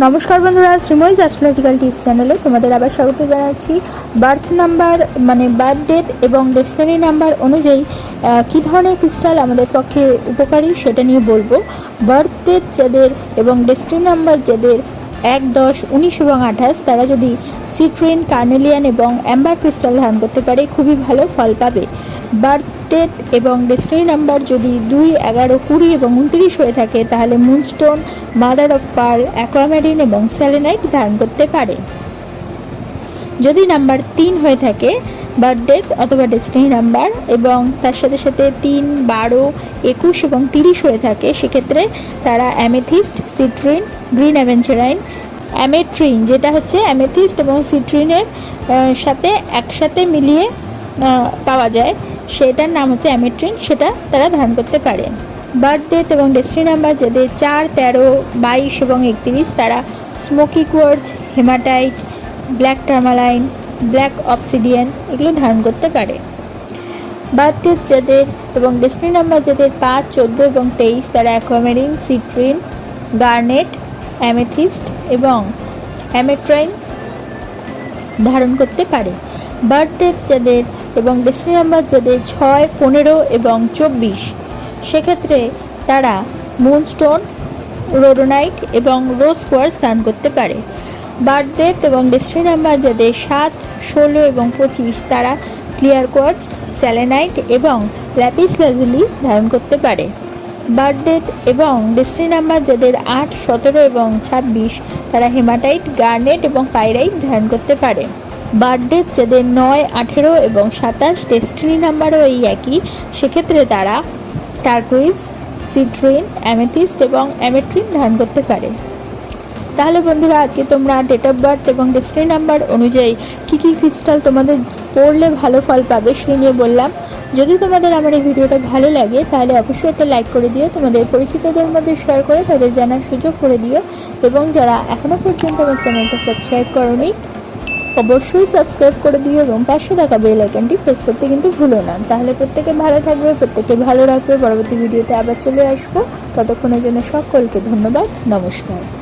নমস্কার বন্ধুরা, Sreemoyee astrological tips চ্যানেলে তোমাদের আবার স্বাগত জানাচ্ছি। বার্থ নাম্বার মানে বার্থ ডেট এবং ডেস্টিনি নাম্বার অনুযায়ী কী ধরনের ক্রিস্টাল আমাদের পক্ষে উপকারী সেটা নিয়ে বলব। বার্থ ডেট যাদের এবং ডেস্টিনি নাম্বার যাদের এক, দশ, উনিশ এবং আঠাশ, তারা যদি সিট্রিন, কার্নেলিয়ান এবং অ্যাম্বার ক্রিস্টাল ধারণ করতে পারে, খুবই ভালো ফল পাবে। বার্থ ডেট এবং ডেস্টিনি নাম্বার যদি দুই, এগারো, কুড়ি এবং উনত্রিশ হয়ে থাকে, তাহলে moonstone, mother of pearl, aquamarine এবং স্যালেনাইট ধারণ করতে পারে। যদি নাম্বার তিন হয়ে থাকে বার্থ ডেট অথবা ডেস্টিনি নাম্বার এবং তার সাথে সাথে তিন, বারো, একুশ এবং তিরিশ হয়ে থাকে, সেক্ষেত্রে তারা amethyst, citrine, green aventurine ametrine যেটা হচ্ছে অ্যামেথিস্ট এবং সিট্রিনের সাথে একসাথে মিলিয়ে পাওয়া যায়। সেটার নাম হচ্ছে অ্যামেট্রিন, সেটা তারা ধারণ করতে পারে। বার্থ ডেট এবং ডেস্টিনি নাম্বার যাদের চার, তেরো, বাইশ এবং একত্রিশ, তারা smoky quartz hematite black tourmaline black obsidian এগুলো ধারণ করতে পারে। বার্থডেট যাদের এবং ডেস্টিনি নাম্বার যাদের পাঁচ, চোদ্দ এবং তেইশ, তারা অ্যাকোয়ামেরিন সিট্রিন গার্নেট অ্যামেথিস্ট এবং অ্যামেট্রাইন ধারণ করতে পারে। বার্থ বার্থডেট যাদের এবং ডেস্টিনি নাম্বার যাদের ছয়, পনেরো এবং চব্বিশ, সেক্ষেত্রে তারা মুনস্টোন রোডোনাইট এবং রোজ কোয়ার্স দান করতে পারে। বার্থডেট এবং ডেস্টিনি নাম্বার যাদের সাত, ষোলো এবং পঁচিশ, তারা ক্লিয়ার কোয়ার্স স্যালেনাইট এবং ল্যাপিস লাজুলি ধারণ করতে পারে। বার্থডেট এবং ডেস্টিনি নাম্বার যাদের আট, সতেরো এবং ছাব্বিশ, তারা হেমাটাইট গার্নেট এবং পাইরাইট ধারণ করতে পারে। বার্থডেট যাদের নয়, আঠেরো এবং সাতাশ ডেস্টিনি নাম্বারও এই একই। সেক্ষেত্রে তারা টার্কুইজ সিট্রিন অ্যামেথিস্ট এবং অ্যামেট্রিন ধারণ করতে পারে। তাহলে বন্ধুরা, আজকে তোমরা ডেট অফ বার্থ এবং ডেস্টিনি নাম্বার অনুযায়ী কী কী ক্রিস্টাল তোমাদের পড়লে ভালো ফল পাবে সেই নিয়ে বললাম। যদি তোমাদের আমার এই ভিডিওটা ভালো লাগে, তাহলে অবশ্যই একটা লাইক করে দিও, তোমাদের পরিচিতদের মধ্যে শেয়ার করে তাদের জানার সুযোগ করে দিও। এবং যারা এখনও পর্যন্ত আমার চ্যানেলটা সাবস্ক্রাইব করোনি অবশ্যই সাবস্ক্রাইব করে দিও এবং পাশে থাকা বেল আইকনটি প্রেস করতে কিন্তু ভুলো না। তাহলে প্রত্যেকে ভালো থাকবে, প্রত্যেকে ভালো রাখবে। পরবর্তী ভিডিওতে আবার চলে আসব। ততক্ষণের জন্য সকলকে ধন্যবাদ, নমস্কার।